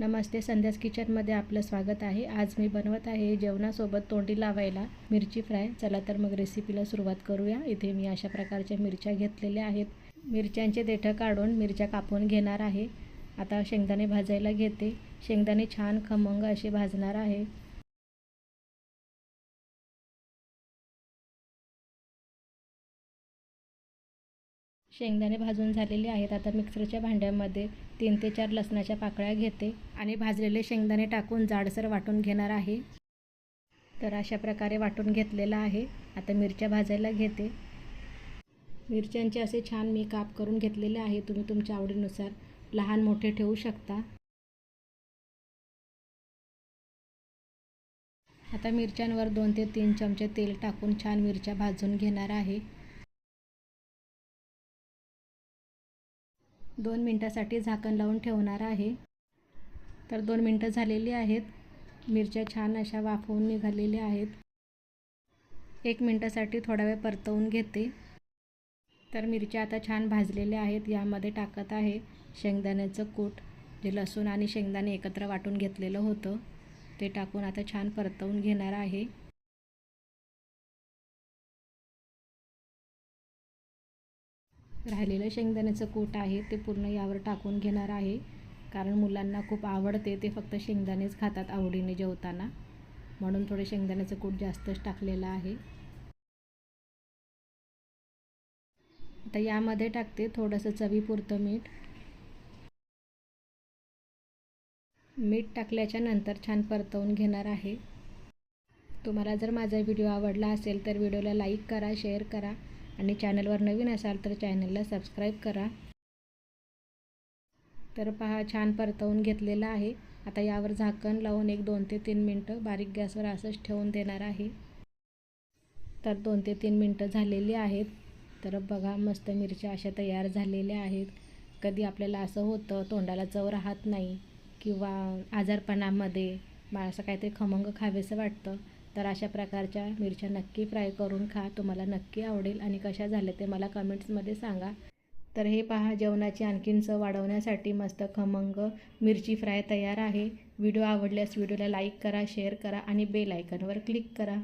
नमस्ते संध्यास किचनमध्ये आपलं स्वागत आहे. आज मी बनवत आहे जेवणासोबत तोंडी लावायला मिरची फ्राय. चला तर मग रेसिपीला सुरुवात करूया. इथे मी अशा प्रकारच्या मिरच्या घेतलेल्या आहेत. मिरच्यांचे देठं काढून मिरच्या कापून घेणार आहे. आता शेंगदाणे भाजायला घेते. शेंगदाणे छान खमंग असे भाजणार आहे. शेंगदाणे भाजून झालेले आहेत. आता मिक्सरच्या भांड्यामध्ये तीन ते चार लसणाच्या पाकळ्या घेते आणि भाजलेले शेंगदाणे टाकून जाडसर वाटून घेणार आहे. तर अशा प्रकारे वाटून घेतलेला आहे. आता मिरच्या भाजायला घेते. मिरच्यांचे असे छान मी काप करून घेतलेले आहे. तुम्ही तुमच्या आवडीनुसार लहान मोठे ठेवू शकता. आता मिरच्यांवर दोन ते तीन चमचे तेल टाकून छान मिरच्या भाजून घेणार आहे. दोन मिनटासाठी झाकण लावून ठेवणार आहे. तर दोन मिनटं झालेली आहेत. मिरच्या छान अशा वाफवून निघालेल्या आहेत. एक मिनटासाठी थोडा वेळ परतवून घेते. तर मिरच्या आता छान भाजलेल्या आहेत. यामध्ये टाकत आहे शेंगदाण्याचं कूट जे लसूण आणि शेंगदाणे एकत्र वाटून घेतलेलं होतं. ते टाकून आता छान परतवून घेणार आहे. राहिलेलं शेंगदाण्याचं कूट आहे ते पूर्ण यावर टाकून घेणार आहे. कारण मुलांना खूप आवडते ते फक्त शेंगदाणेच खातात आवडीने जेवताना. म्हणून थोडं शेंगदाण्याचं कूट जास्तच टाकलेलं आहे. आता यामध्ये टाकते थोडंसं चवीपुरतं मीठ. मीठ टाकल्याच्या नंतर छान परतवून घेणार आहे. तुम्हाला जर माझा व्हिडिओ आवडला असेल तर व्हिडिओला लाईक करा शेअर करा. आणि चॅनलवर नवीन असाल तर चॅनलला सबस्क्राईब करा. तर पहा छान परतवून घेतलेला आहे. आता यावर झाकण लावून एक दोन ते तीन मिनटं बारीक गॅसवर असंच ठेवून देणार आहे. तर दोन ते तीन मिनटं झालेली आहेत. तर बघा मस्त मिरच्या अशा तयार झालेल्या आहेत. कधी आपल्याला असं होतं तोंडाला चव राहत नाही किंवा आजारपणामध्ये मला असं काहीतरी खमंग खावेसं वाटतं. तर अशा प्रकारच्या मिरच्या नक्की फ्राय करून खा. तुम्हाला नक्की आवडेल आणि कशा झाल्या ते मला कमेंट्समध्ये सांगा. तर हे पहा जेवणाची आणखीन चव वाढवण्यासाठी मस्त खमंग मिरची फ्राय तयार आहे. व्हिडिओ आवडल्यास व्हिडिओला लाईक करा शेअर करा आणि बेल आयकनवर क्लिक करा.